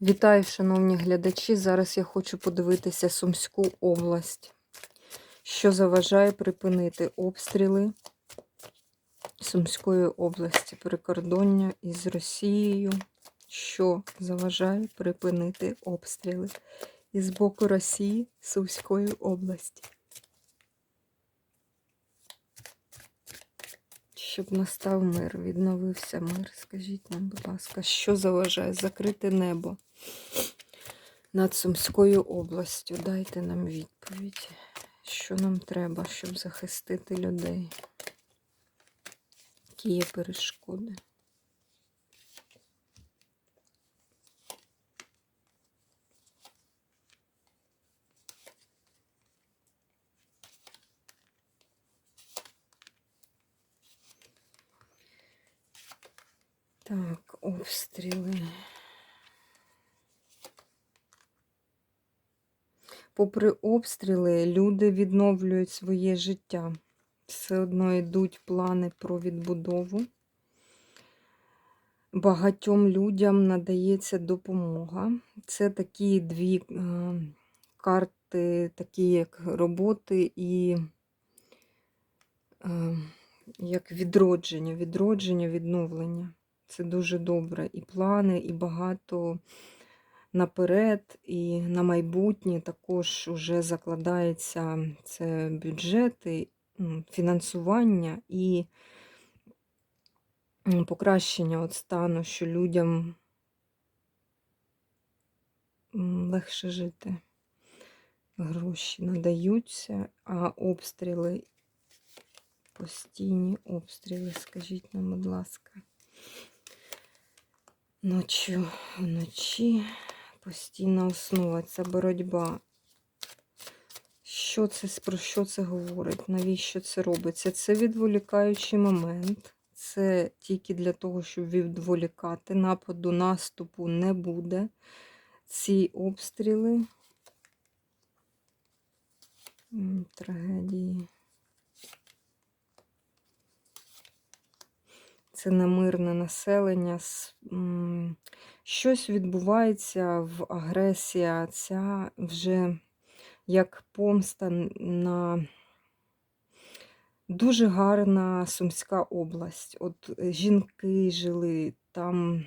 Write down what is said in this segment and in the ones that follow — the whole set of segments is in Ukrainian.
Вітаю, шановні глядачі. Зараз я хочу подивитися Сумську область, що заважає припинити обстріли Сумської області, прикордоння із Росією, що заважає припинити обстріли із боку Росії Сумської області. Щоб настав мир, відновився мир. Скажіть нам, будь ласка, що заважає закрити небо над Сумською областю? Дайте нам відповідь, що нам треба, щоб захистити людей. Які є перешкоди? Так, обстріли. Попри обстріли, люди відновлюють своє життя. Все одно йдуть плани про відбудову. Багатьом людям надається допомога. Це такі дві е, карти, такі як роботи і е, як відродження, відродження, відновлення. Це дуже добре. І плани, і багато наперед, і на майбутнє також вже закладається це бюджети, фінансування і покращення от стану, що людям легше жити. Гроші надаються, а обстріли, постійні обстріли, скажіть нам, будь ласка. Ночі, вночі постійна основа, це боротьба. Що це, про що це говорить? Навіщо це робиться? Це відволікаючий момент. Це тільки для того, щоб відволікати. Нападу, наступу не буде. Ці обстріли. Трагедії. Це немирне населення. Щось відбувається в агресія, ця вже як помста на дуже гарна Сумська область. От е, жінки жили там.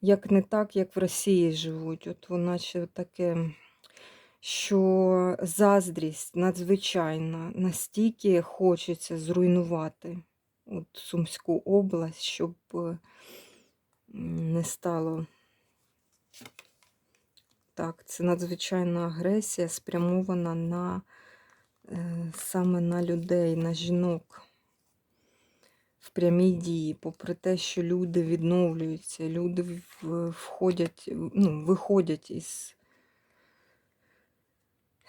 Як не так, як в Росії живуть. От вона таке, що заздрість надзвичайна, настільки хочеться зруйнувати от Сумську область, щоб е, не стало. Так, це надзвичайна агресія, спрямована на е, саме на людей, на жінок в прямій дії, попри те, що люди відновлюються, люди входять, ну, виходять із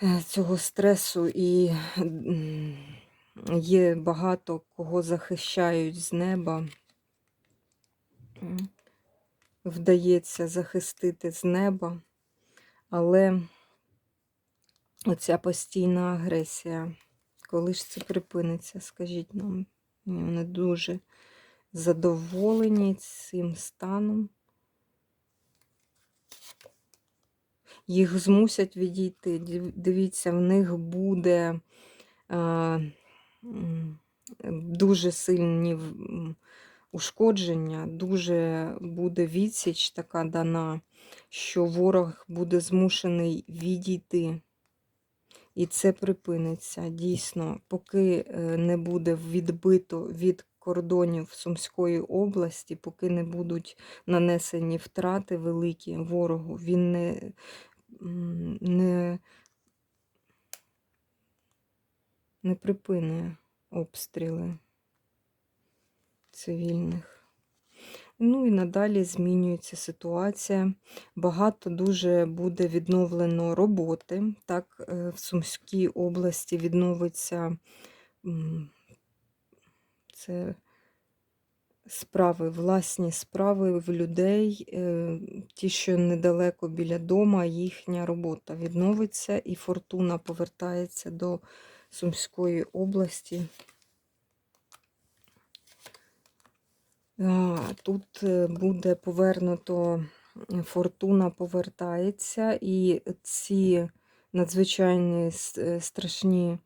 е, цього стресу і є багато кого захищають з неба. Вдається захистити з неба, але оця постійна агресія, коли ж це припиниться, скажіть нам, вони дуже задоволені цим станом. Їх змусять відійти. Дивіться, в них буде дуже сильні ушкодження, дуже буде відсіч така дана, що ворог буде змушений відійти. І це припиниться дійсно, поки е, не буде відбито від кордонів Сумської області, поки не будуть нанесені втрати великі ворогу, він не, не, не припине обстріли цивільних. Ну і надалі змінюється ситуація. Багато дуже буде відновлено роботи. Так, е, в Сумській області відновиться це справи, власні справи в людей, е, ті, що недалеко біля дома, їхня робота відновиться, і фортуна повертається до Сумської області. Тут е, буде повернуто, фортуна повертається, і ці надзвичайні е, страшні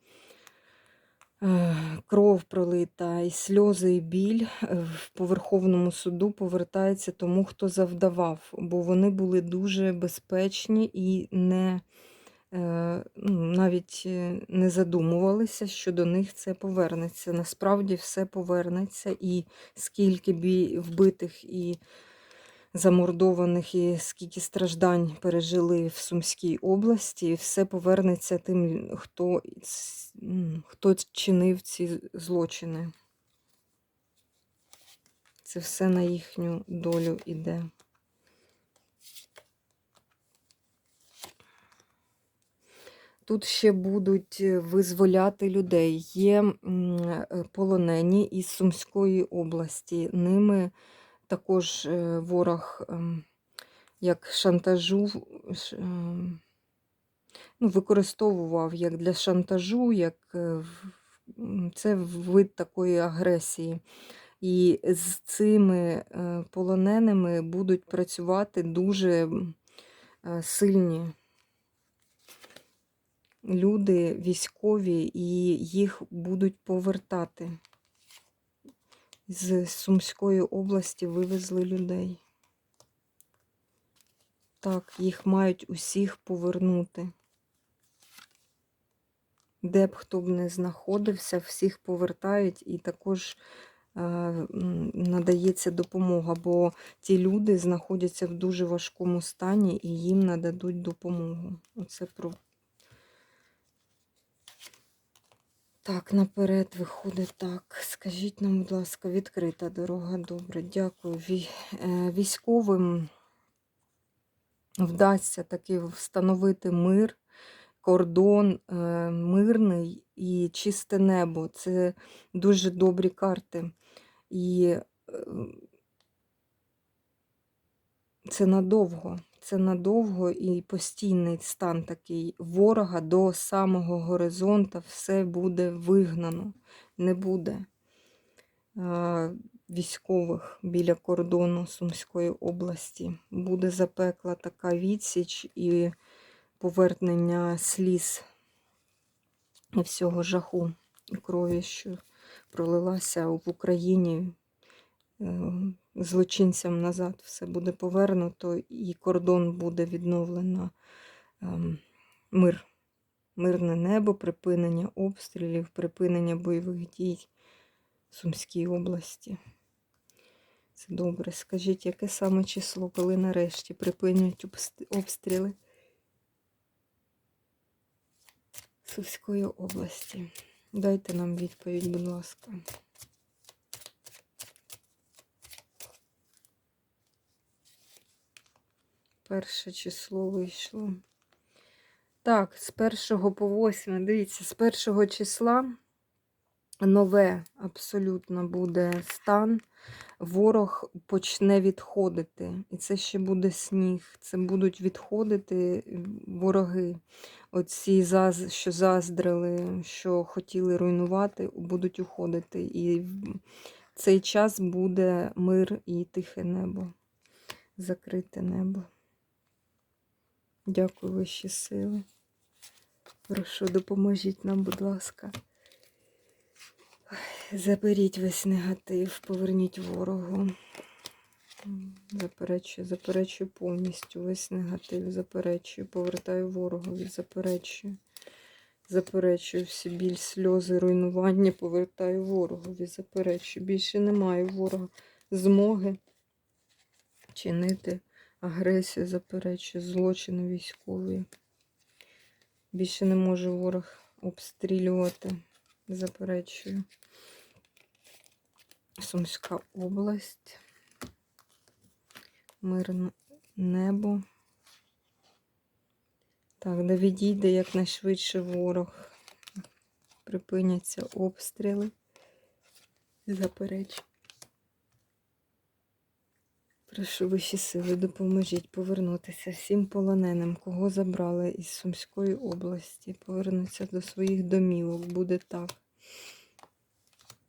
е, кров пролита, і сльози, і біль в поверховному суду повертається тому, хто завдавав, бо вони були дуже безпечні і не навіть е, не задумувалися, що до них це повернеться. Насправді все повернеться, і скільки бі вбитих і замордованих, і скільки страждань пережили в Сумській області, все повернеться тим, хто, хто чинив ці злочини. Це все на їхню долю іде. Тут ще будуть е, визволяти людей. Є е, полонені із Сумської області. Ними також е, ворог ем, як шантажу ем, ну, використовував як для шантажу, як е, це вид такої агресії. І з цими е, полоненими будуть працювати дуже е, сильні люди військові, і їх будуть повертати. З Сумської області вивезли людей. Так, їх мають усіх повернути. Де б хто б не знаходився, всіх повертають і також е, надається допомога, бо ті люди знаходяться в дуже важкому стані і їм нададуть допомогу. Оце про. Так, наперед виходить так. Скажіть нам, будь ласка, відкрита дорога. Добре, дякую. Е, Військовим вдасться таки встановити мир, кордон е, мирний і чисте небо. Це дуже добрі карти. І е, це надовго. Це надовго і постійний стан такий ворога до самого горизонта все буде вигнано. Не буде військових біля кордону Сумської області. Буде запекла така відсіч і повернення сліз всього жаху і крові, що пролилася в Україні злочинцям назад. Все буде повернуто, і кордон буде відновлено. ем, Мир. Мирне небо, припинення обстрілів, припинення бойових дій в Сумській області. Це добре. Скажіть, яке саме число, коли нарешті припинять обстріли Сумської області? Дайте нам відповідь, будь ласка. Перше число вийшло. Так, з 1 по 8, дивіться, з першого числа нове абсолютно буде стан. Ворог почне відходити. І це ще буде сніг. Це будуть відходити вороги. Оці, що заздрили, що хотіли руйнувати, будуть уходити. І в цей час буде мир і тихе небо. Закрите небо. Дякую, вищі сили. Прошу, допоможіть нам, будь ласка. Заберіть весь негатив, поверніть ворогу. Заперечую, заперечую повністю весь негатив, заперечую, повертаю ворогові, заперечую. Заперечую всі біль, сльози, руйнування, повертаю ворогові, заперечую. Більше немає у ворога змоги чинити агресію, заперечую, злочини військові. Більше не може ворог обстрілювати. Заперечую. Сумська область. Мирне небо. Так, де відійде якнайшвидше ворог. Припиняться обстріли. Заперечую. Прошу вищі сили, допоможіть повернутися всім полоненим, кого забрали із Сумської області, повернуться до своїх домівок. Буде так.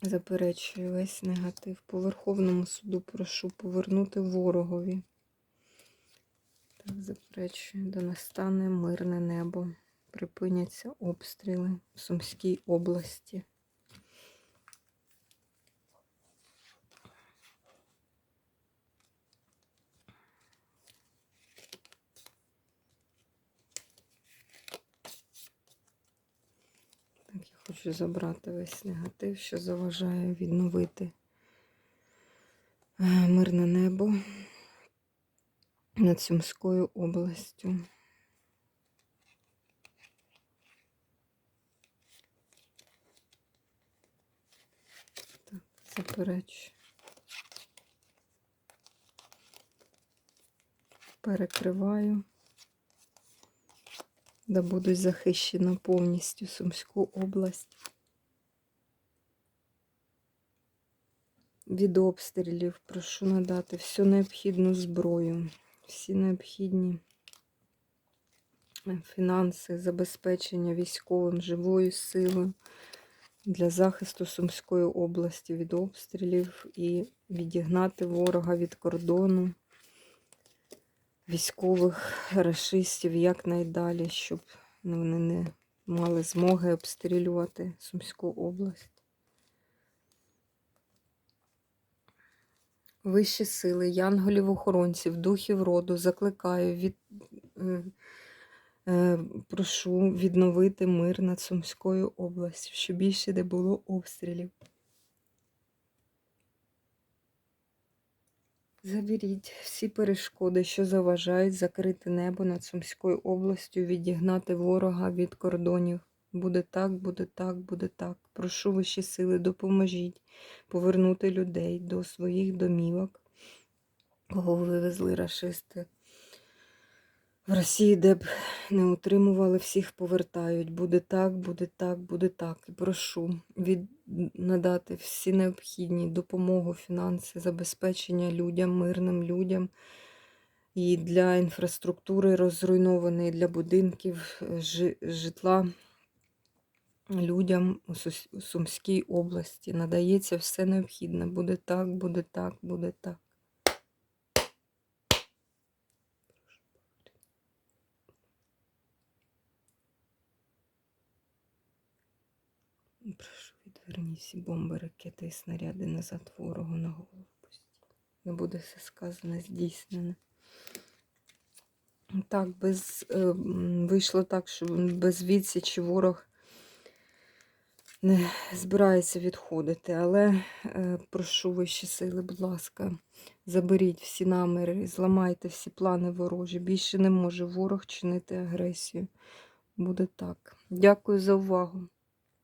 Заперечую весь негатив. По Верховному суду прошу повернути ворогові. Так, заперечую, да настане мирне небо. Припиняться обстріли в Сумській області. Хочу забрати весь негатив, що заважає відновити е, мирне небо над Сумською областю. Так, заперечую. Перекриваю. Да будуть захищена повністю Сумську область. Від обстрілів прошу надати всю необхідну зброю, всі необхідні е, фінанси, забезпечення військовим живою силою для захисту Сумської області від обстрілів і відігнати ворога від кордону військових рашистів якнайдалі, щоб вони не мали змоги обстрілювати Сумську область. Вищі сили, янголів-охоронців, духів роду закликаю від, е, е, прошу відновити мир над Сумською областю, щоб більше не було обстрілів. Заберіть всі перешкоди, що заважають закрити небо над Сумською областю, відігнати ворога від кордонів. Буде так, буде так, буде так. Прошу вищі сили, допоможіть повернути людей до своїх домівок, кого вивезли рашисти. В Росії, де б не утримували, всіх повертають. Буде так, буде так, буде так. І прошу від... надати всі необхідні допомогу, фінанси, забезпечення людям, мирним людям. І для інфраструктури розруйнованої, для будинків, житла людям у Сумській області. Надається все необхідне. Буде так, буде так, буде так. Відверніть всі бомби, ракети і снаряди назад ворогу на голову. Не буде все сказане, здійснене. Так, без, е, вийшло так, що без відсічі ворог не збирається відходити. Але е, прошу вищі сили, будь ласка, заберіть всі наміри, зламайте всі плани ворожі. Більше не може ворог чинити агресію. Буде так. Дякую за увагу.